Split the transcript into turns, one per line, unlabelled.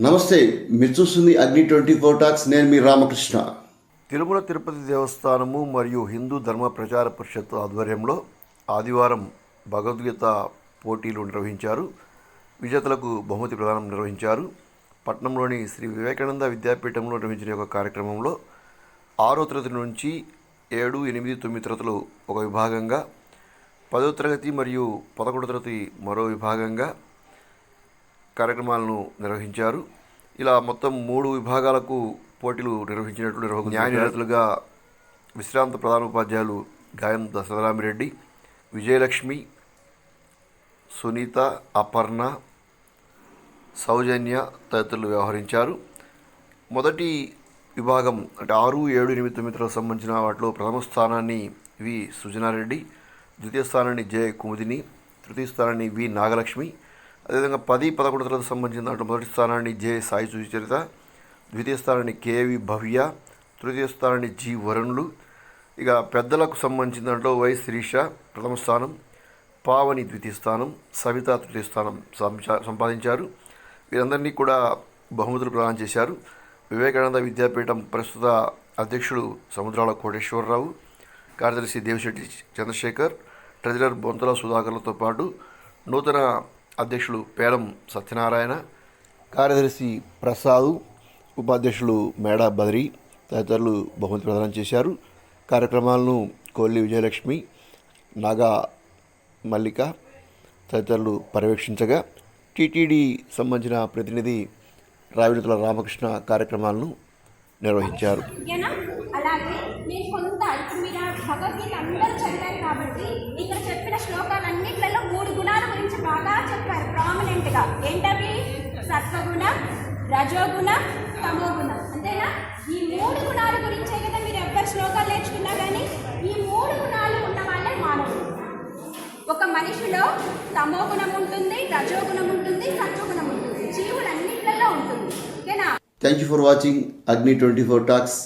నమస్తే మీరు చూస్తుంది అగ్ని ట్వంటీ ఫోర్ టాక్స్. నేను మీ రామకృష్ణ.
తిరుమల తిరుపతి దేవస్థానము మరియు హిందూ ధర్మ ప్రచార పరిషత్ ఆధ్వర్యంలో ఆదివారం భగవద్గీత పోటీలు నిర్వహించారు. విజేతలకు బహుమతి ప్రదానం నిర్వహించారు. పట్నంలోని శ్రీ వివేకానంద విద్యాపీఠంలో నిర్వహించిన ఒక కార్యక్రమంలో ఆరో తరగతి నుంచి ఏడు ఎనిమిది తొమ్మిది తరగతులు ఒక విభాగంగా పదో తరగతి మరియు పదకొండో తరగతి మరో విభాగంగా కార్యక్రమాలను నిర్వహించారు. ఇలా మొత్తం మూడు విభాగాలకు పోటీలు నిర్వహించినట్లు నిర్వహణ న్యాయ నిరతులుగా విశ్రాంత ప్రధాన ఉపాధ్యాయులు గాయం దశరథరామిరెడ్డి విజయలక్ష్మి సునీత అపర్ణ సౌజన్య తదితరులు వ్యవహరించారు. మొదటి విభాగం అంటే ఆరు ఏడు ఎనిమిది తొమ్మిదిలకు సంబంధించిన వాటిలో ప్రథమ స్థానాన్ని వి సుజనారెడ్డి ద్వితీయ స్థానాన్ని జె కుముదిని తృతీయ స్థానాన్ని వి నాగలక్ష్మి అదేవిధంగా పది పదకొండు తరగతి సంబంధించిన దాంట్లో మొదటి స్థానాన్ని జే సాయి సుచరిత ద్వితీయ స్థానాన్ని కేవి భవ్య తృతీయ స్థానాన్ని జి వరుణులు. ఇక పెద్దలకు సంబంధించిన దాంట్లో వై శిరీష ప్రథమ స్థానం పావని ద్వితీయ స్థానం సవిత తృతీయ స్థానం సంపాదించారు. వీరందరినీ కూడా బహుమతులు ప్రదానం చేశారు. వివేకానంద విద్యాపీఠం ప్రస్తుత అధ్యక్షుడు సముద్రాల కోటేశ్వరరావు కార్యదర్శి దేవిశెట్టి చంద్రశేఖర్ ట్రెజరర్ బొంతల సుధాకర్లతో పాటు నూతన అధ్యక్షులు పేరం సత్యనారాయణ కార్యదర్శి ప్రసాద్ ఉపాధ్యక్షులు మేడా బద్రి తదితరులు బహుమతి ప్రదానం చేశారు. కార్యక్రమాలను కోల్లి విజయలక్ష్మి నాగా మల్లిక తదితరులు పర్యవేక్షించగా టీటీడీ సంబంధించిన ప్రతినిధి రావిడుతుల రామకృష్ణ కార్యక్రమాలను నిర్వహించారు.
అలాగే నేను కొంత ఇప్పుడు మీరు భగవద్గీత అందరూ చదివారు కాబట్టి ఇక్కడ చెప్పిన శ్లోకాలన్నీ మూడు గుణాల గురించి బాగా చెప్పారు ప్రామినెంట్ ఏంటవి? సత్వగుణ రజోగుణ తమోగుణ. అంతేనా? ఈ మూడు గుణాల గురించే కదా మీరు ఎవ్వరు శ్లోకాలు నేర్చుకున్నా కానీ ఈ మూడు గుణాలు ఉన్న వాళ్ళే మానవుడు ఒక మనిషిలో తమోగుణం ఉంటుంది రజోగుణం ఉంటుంది సత్వగుణం ఉంటుంది. జీవులన్నిట్లలో ఉంటుంది. ఓకేనా?
Thank you for watching Agni twenty four talks